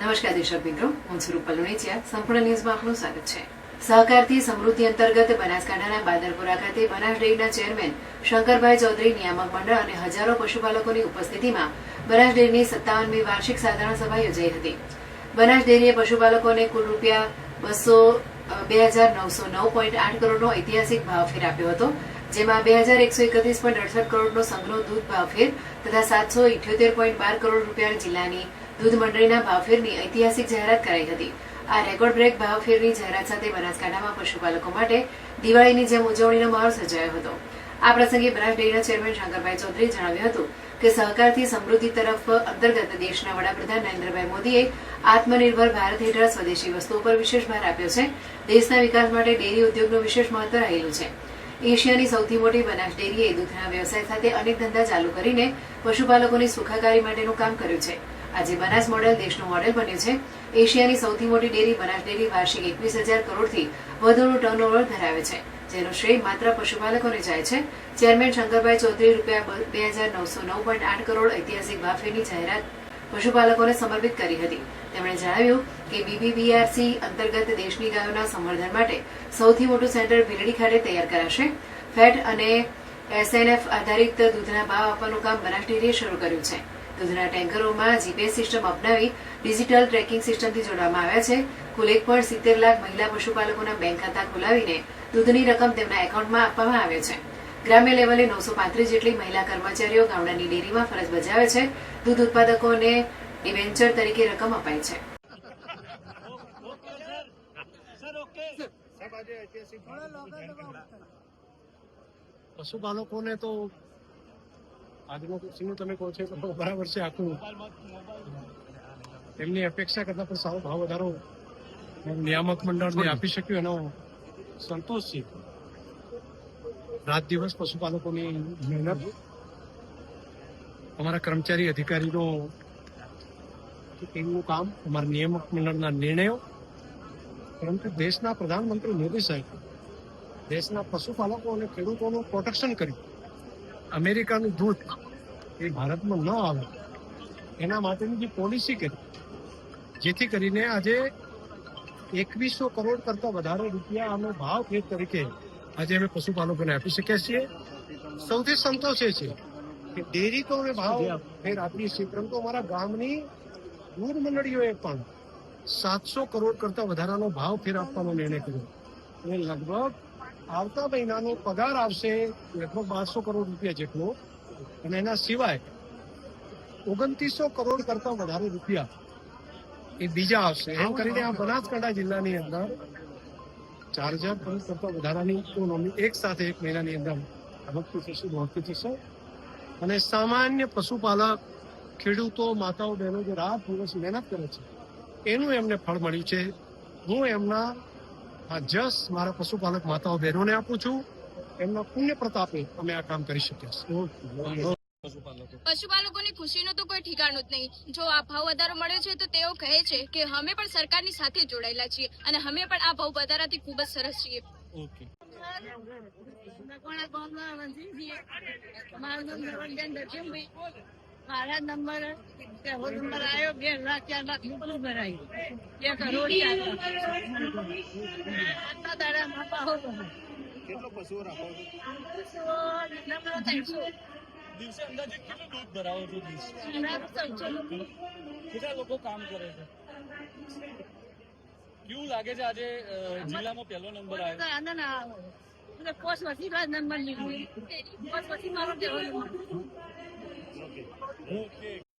નમસ્કાર દેશક મિત્રો, હું સ્વરૂપ પલુણીચિયા સંપૂર્ણ ન્યૂઝમાં આપનું સ્વાગત છે. સહકારથી સમૃદ્ધિ અંતર્ગત બનાસકાંઠાના બાદરપુરા ખાતે બનાસ ડેરીના ચેરમેન શંકરભાઈ ચૌધરી, નિયામક મંડળ અને હજારો પશુપાલકોની ઉપસ્થિતિમાં બનાસ ડેરીની સત્તાવનમી વાર્ષિક સાધારણ સભા યોજાઈ હતી. બનાસ ડેરીએ પશુપાલકોને કુલ રૂપિયા બસો બે હજાર નવસો નવ પોઈન્ટ આઠ કરોડનો ઐતિહાસિક ભાવફેર આપ્યો હતો, જેમાં બે હજાર એકસો એકત્રીસ પોઈન્ટ અડસઠ કરોડનો સંગ્રહ દૂધ ભાવફેર તથા સાતસો ઇઠ્યોતેર પોઈન્ટ બાર કરોડ રૂપિયા જિલ્લાની દૂધ મંડળીના ભાવફેરની ઐતિહાસિક જાહેરાત કરાઈ હતી. આ રેકોર્ડ બ્રેક ભાવફેરની જાહેરાત સાથે બનાસકાંઠામાં પશુપાલકો માટે દિવાળીની જેમ ઉજવણીનો માહોલ સર્જાયો હતો. આ પ્રસંગે બનાસ ડેરીના ચેરમેન શંકરભાઈ ચૌધરીએ જણાવ્યું હતું કે સહકારથી સમૃદ્ધિ તરફ અંતર્ગત દેશના વડાપ્રધાન નરેન્દ્રભાઈ મોદીએ આત્મનિર્ભર ભારત હેઠળ સ્વદેશી વસ્તુઓ પર વિશેષ ભાર આપ્યો છે. દેશના વિકાસ માટે ડેરી ઉદ્યોગનું વિશેષ મહત્વ રહેલું છે. એશિયાની સૌથી મોટી બનાસ ડેરીએ દૂધના વ્યવસાય સાથે અનેક ધંધા ચાલુ કરીને પશુપાલકોની સુખાકારી માટેનું કામ કર્યું છે. આજે બનાસ મોડેલ દેશનું મોડેલ બન્યું છે. એશિયાની સૌથી મોટી ડેરી બનાસ ડેરી વાર્ષિક એકવીસ હજાર કરોડથી વધુનું ટર્નઓવર ધરાવે છે, જેનો શ્રેય માત્ર પશુપાલકોને જાય છે. ચેરમેન શંકરભાઈ ચૌધરી રૂપિયા બે હજાર નવસો નવ પોઈન્ટ આઠ કરોડ ઐતિહાસિક બાફેની જાહેરાત પશુપાલકોને સમર્પિત કરી હતી. તેમણે જણાવ્યું કે બીબીબીઆરસી અંતર્ગત દેશની ગાયોના સંવર્ધન માટે સૌથી મોટું સેન્ટર ભીલડી ખાતે તૈયાર કરાશે. ફેટ અને એસએનએફ આધારિત દૂધના ભાવ આપવાનું કામ બનાસ ડેરીએ શરૂ કર્યું છે. દૂધના ટેન્કરોમાં જીપીએસ સિસ્ટમ અપનાવી ડિજિટલ ટ્રેકિંગ સિસ્ટમથી જોડવામાં આવ્યા છે. કુલ એક પોઈન્ટ સિત્તેર લાખ મહિલા પશુપાલકોના બેંક ખાતા ખોલાવીને દૂધની રકમ તેમના એકાઉન્ટમાં આપવામાં આવે છે. ગ્રામ્ય લેવલે નવસો પાંત્રીસ જેટલી મહિલા કર્મચારીઓ ગામડાની ડેરીમાં ફરજ બજાવે છે. દૂધ ઉત્પાદકોને ડિવેન્ચર તરીકે રકમ અપાય છે. પશુપાલકોને તો આજનો સિંહ તમે કહો છો તો બરાબર છે આખું. એમની અપેક્ષા કરતા પણ સારો ભાવ વધારો નિયામક મંડળને આપી શક્યું એનો સંતોષ છે. રાત દિવસ પશુપાલકોની મહેનત અમારા કર્મચારી અધિકારીનો એમનું કામ અમારા નિયામક મંડળના નિર્ણયો પરંતુ દેશના પ્રધાનમંત્રી મોદી સાહેબ દેશના પશુપાલકો અને ખેડૂતોનું પ્રોટેક્શન કર્યું. અમેરિકાનું દૂધ એ ભારતમાં ન આવે. એના માટેની જે પોલિસી કરી, જેથી કરીને આજે એકવીસો કરોડ કરતાં વધારે રૂપિયા આનો ભાવ ભેદ તરીકે આજે અમે પશુપાલકોને આપી શક્યા છીએ. સૌથી સંતોષ એ છે કે ડેરી તો અમે ભાવ ફેર આપીએ છીએ, પરંતુ અમારા ગામની દૂધ મંડળીઓએ પણ સાતસો કરોડ કરતાં વધારાનો ભાવ ફેર આપવાનો નિર્ણય કર્યો. એ લગભગ આવતા મહિનાનો પગાર આવશે લગભગ બારસો કરોડ રૂપિયા જેટલો. અને એના સિવાય ઓગણત્રીસો કરોડ કરતા વધારે રૂપિયા એ બીજા આવશે. એમ કરીને આ બનાસકાંઠા જિલ્લાની અંદર ચાર હજાર કરોડ કરતા વધારાની ઇકોનોમી એક સાથે એક મહિનાની અંદર આવકથી થશે દોડતી થશે. અને સામાન્ય પશુપાલક, ખેડૂતો, માતાઓ, બહેનો જે રાત દિવસ મહેનત કરે છે, એનું એમને ફળ મળ્યું છે. હું એમના આ જસ મારા પશુપાલક માતાઓ બહેનોને આપું છું. એમના પુણ્ય પ્રતાપે અમે આ કામ કરી શક્યા પશુપાલકોની ખુશીનું તો કોઈ ઠીકાણું જ નહીં. જો આ ભાવ વધારો મળ્યો છે તો તેઓ કહે છે કે અમે પણ સરકારની સાથે જોડાયેલા છીએ અને અમે પણ આ ભાવ વધારાથી ખૂબ જ સરસ છીએ. ઓકે. મારા નંબર પહેલો નંબર આવ્યો બે લાખ ચાર લાખ રૂપિયા ભરાયું બે કરોડ આટલા દાડા માપા હો કેટલો પશુઓ રાખો છો? દિવસે અંદાજે કેટલું દૂધ ભરાવો છો દિવસે? કેટલા લોકો કામ કરે છે? કેવું લાગે છે આજે જિલ્લામાં પહેલો નંબર આવ્યો? આનંદ આવે. પોસ્ટ પછી નંબર લીધો. પોસ્ટ પછી મારો પહેલો નંબર ઓકે